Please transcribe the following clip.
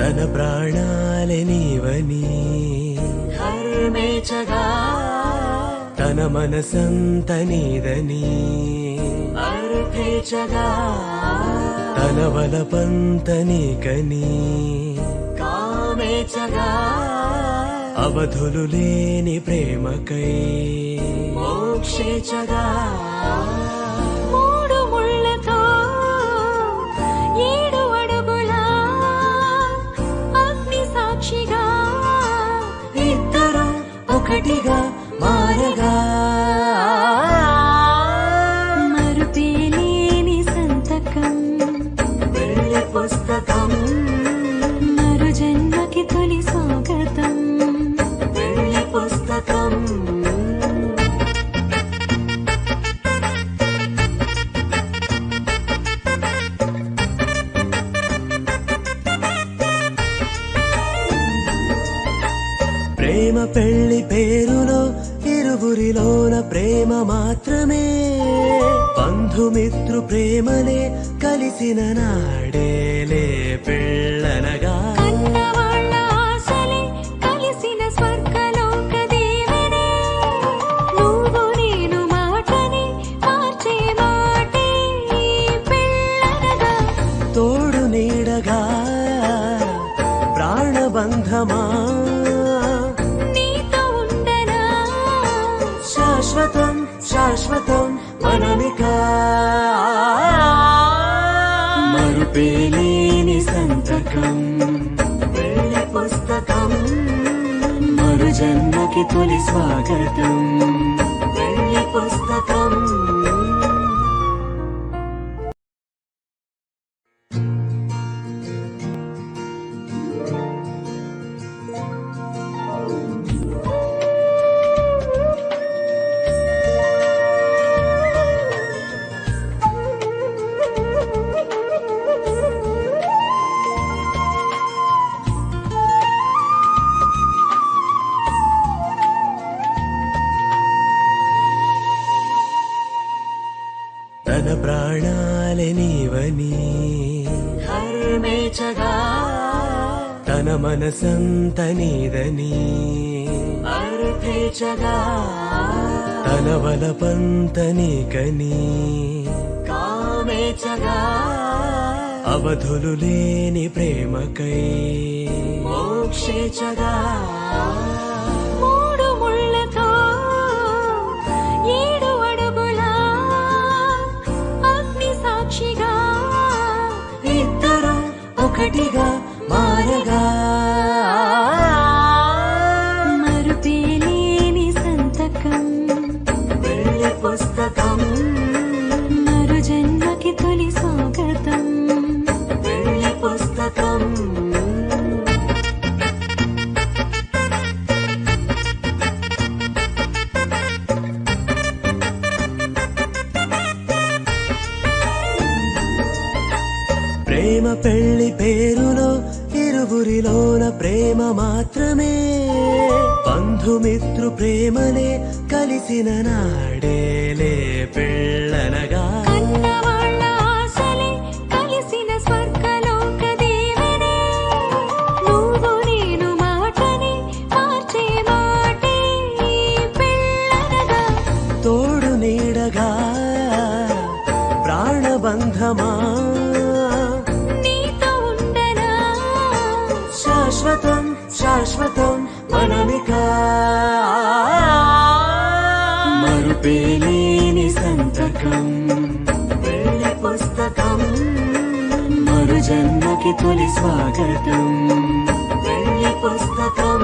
తన ప్రాణాలనివని హర్మేచగా తన మనసంత నీదని. అర్థేచగా తన వలపంత నీకని. కామేచగా అవధులు లేని ప్రేమకై. మోక్షేచగా ప్రేమ పెళ్ళి పేరులో ఇరువురిలోన ప్రేమ మాత్రమే. బంధుమిత్రు ప్రేమలే కలిసిన నాడేలే పెళ్ళనగా. తోడు నీడగా ప్రాణబంధమా శాశ్వతం శాశ్వతం మనమిక. మరుపేలేని సంతకం వెళ్ళి పుస్తకం మరు జన్మకి తొలి స్వాగతం. వెళ్ళి పుస్తకం తన ప్రాణాలే నీవని. హర్మేచగా తన మనసంత నీదని. తన వలపంత నీకని. అవధులు లేని ప్రేమకై. మోక్షేచగా amiga. ప్రేమ పెళ్ళి పేరులో ఇరువురిలోన ప్రేమ మాత్రమే. బంధుమిత్రు ప్రేమలే కలిసిన నాడేలే పెళ్ళనగా. తోడు నీడగా ప్రాణబంధమా శాశ్వతం శాశ్వతం మనమిక. మరుపేలేని సంతకం వెళ్ళి పుస్తకం మరు జన్మకి తొలి స్వాగతం. వెళ్ళి పుస్తకం